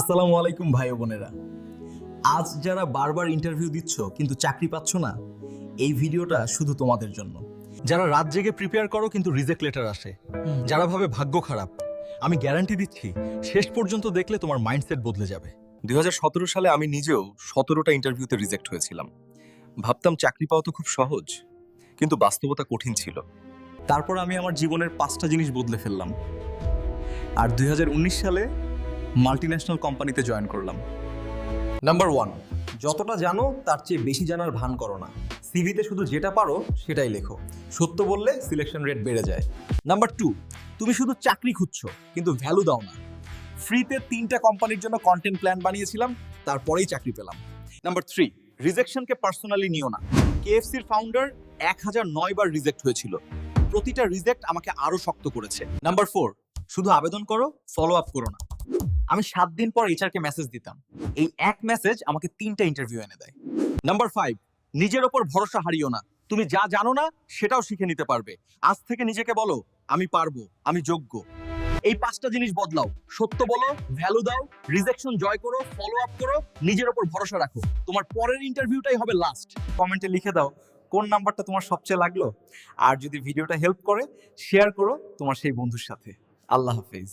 আসসালামু আলাইকুম ভাই ও বোনেরা। আজ যারা বারবার ইন্টারভিউ দিচ্ছ কিন্তু চাকরি পাচ্ছ না এই ভিডিওটা শুধু তোমাদের জন্য। যারা রাত জেগে প্রিপেয়ার করো কিন্তু রিজেক্ট লেটার আসে। যারা ভাবে ভাগ্য খারাপ আমি গ্যারান্টি দিচ্ছি শেষ পর্যন্ত দেখলে তোমার মাইন্ডসেট বদলে যাবে। দুই হাজার সতেরো সালে আমি নিজেও সতেরোটা ইন্টারভিউতে রিজেক্ট হয়েছিলাম। ভাবতাম চাকরি পাওয়া তো খুব সহজ কিন্তু বাস্তবতা কঠিন ছিল। তারপর আমি আমার জীবনের পাঁচটা জিনিস বদলে ফেললাম। আর দুই হাজার উনিশ সালে মাল্টি ন্যাশনাল কোম্পানিতে জয়েন করলাম। নাম্বার ওয়ান যতটা জানো, তার চেয়ে বেশি জানার ভান করো না। সিভিতে শুধু যেটা পারো, সেটাই লেখো। সত্য বললে সিলেকশন রেট বেড়ে যায়। নাম্বার টু তুমি শুধু চাকরি খুঁজছো, কিন্তু ভ্যালু দাও না। ফ্রিতে তিনটা কোম্পানির জন্য কন্টেন্ট প্ল্যান বানিয়েছিলাম, তারপরেই চাকরি পেলাম। নাম্বার থ্রি রিজেকশনকে পার্সোনালি নিও না। কেএফসির ফাউন্ডার এক হাজার নয় বার রিজেক্ট হয়েছিল। প্রতিটা রিজেক্ট আমাকে আরও শক্ত করেছে। নাম্বার ফোর শুধু আবেদন করো ফলো আপ করো না। আমি সাত দিন পর এইচআর কে মেসেজ দিতাম। এই এক মেসেজ আমাকে তিনটা ইন্টারভিউ এনে দেয়। নাম্বার ফাইভ নিজের ওপর ভরসা হারিও না। তুমি যা জানো না, সেটাও শিখে নিতে পারবে। আজ থেকে নিজেকে বলো, আমি পারব, আমি যোগ্য। এই পাঁচটা জিনিস বদলাও। সত্য বলো ভ্যালু দাও রিজেকশন জয় করো ফলো আপ করো, নিজের ওপর ভরসা রাখো। তোমার পরের ইন্টারভিউটাই হবে লাস্ট কমেন্টে লিখে দাও, কোন নাম্বারটা তোমার সবচেয়ে লাগল? আর যদি ভিডিওটা হেল্প করে শেয়ার করো তোমার সেই বন্ধুর সাথে। আল্লাহ হাফেজ।